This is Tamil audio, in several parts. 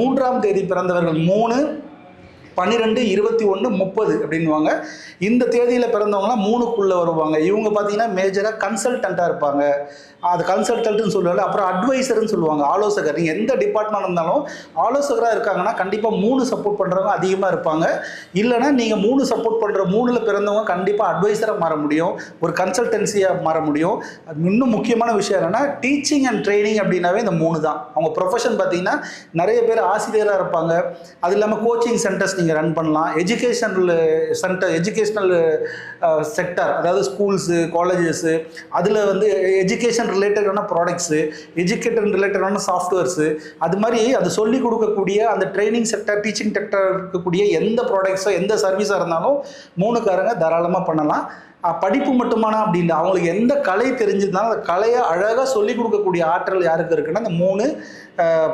மூன்றாம் தேதி பிறந்தவர்கள் மூணு பன்னிரெண்டு இருபத்தி ஒன்று முப்பது அப்படின்வாங்க இந்த தேதியில் பிறந்தவங்களாம் மூணுக்குள்ளே வருவாங்க. இவங்க பார்த்தீங்கன்னா மேஜராக கன்சல்டண்ட்டாக இருப்பாங்க. அது கன்சல்டன்ட்னு சொல்லுவாங்க அப்புறம் அட்வைசர்னு சொல்லுவாங்க ஆலோசகர். நீங்கள் எந்த டிபார்ட்மெண்ட் இருந்தாலும் ஆலோசகராக இருக்காங்கன்னா கண்டிப்பாக மூணு சப்போர்ட் பண்ணுறவங்க அதிகமாக இருப்பாங்க. இல்லைன்னா நீங்கள் மூணு சப்போர்ட் பண்ணுற மூணில் பிறந்தவங்க கண்டிப்பாக அட்வைசராக மாற முடியும். ஒரு கன்சல்டன்சியாக மாற முடியும். அது இன்னும் முக்கியமான விஷயம் என்னென்னா டீச்சிங் அண்ட் ட்ரைனிங் அப்படின்னாவே இந்த மூணு தான். அவங்க ப்ரொஃபஷன் பார்த்தீங்கன்னா நிறைய பேர் ஆசிரியராக இருப்பாங்க. அது இல்லாமல் கோச்சிங் சென்டர்ஸ் நீங்கள் ரன் பண்ணலாம். எஜுகேஷனல் சென்டர் எஜுகேஷ்னல் செக்டர் அதாவது ஸ்கூல்ஸு காலேஜஸ்ஸு அதில் வந்து எஜுகேஷன் ரிலேட்டடான ப்ராடக்ட்ஸு எஜுகேட்டன் ரிலேட்டடான சாஃப்ட்வேர்ஸு அது மாதிரி அது சொல்லிக் கொடுக்கக்கூடிய அந்த ட்ரைனிங் செக்டர் டீச்சிங் செக்டர் இருக்கக்கூடிய எந்த ப்ராடக்ட்ஸோ எந்த சர்வீஸாக இருந்தாலும் மூணுக்காரங்க தாராளமாக பண்ணலாம். படிப்பு மட்டுமானா அப்படி இல்லை அவங்களுக்கு எந்த கலை தெரிஞ்சிருந்தாலும் அந்த கலையை அழகாக சொல்லிக் கொடுக்கக்கூடிய ஆற்றல் யாருக்கு இருக்குன்னா இந்த மூணு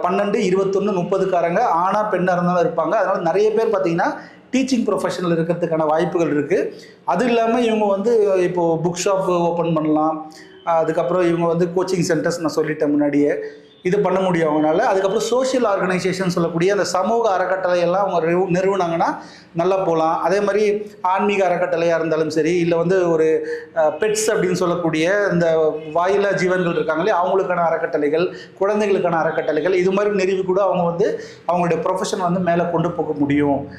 பன்னெண்டு இருபத்தொன்று முப்பதுக்காரங்க ஆணா பெண்ணாக இருந்தாலும் இருப்பாங்க. அதனால் நிறைய பேர் பார்த்தீங்கன்னா டீச்சிங் ப்ரொஃபஷனில் இருக்கிறதுக்கான வாய்ப்புகள் இருக்குது அது இல்லாமல் இவங்க வந்து இப்போது புக் ஷாப் ஓப்பன் பண்ணலாம். அதுக்கப்புறம் இவங்க வந்து கோச்சிங் சென்டர்ஸ் நான் சொல்லிட்டேன் முன்னாடியே. இது பண்ண முடியும் அவங்களால அதுக்கப்புறம் சோஷியல் ஆர்கனைசேஷன் சொல்லக்கூடிய அந்த சமூக அறக்கட்டளையெல்லாம் அவங்க நிறுவ- நல்லா போகலாம். அதே மாதிரி ஆன்மீக அறக்கட்டளையாக இருந்தாலும் சரி இல்லை வந்து ஒரு பெட்ஸ் அப்படின்னு சொல்லக்கூடிய இந்த வாயிலா ஜீவன்கள் இருக்காங்களே அவங்களுக்கான அறக்கட்டளைகள் குழந்தைகளுக்கான அறக்கட்டளைகள் இது மாதிரி நெறிவு கூட அவங்க வந்து அவங்களுடைய ப்ரொஃபஷன் வந்து மேலே கொண்டு போக முடியும்.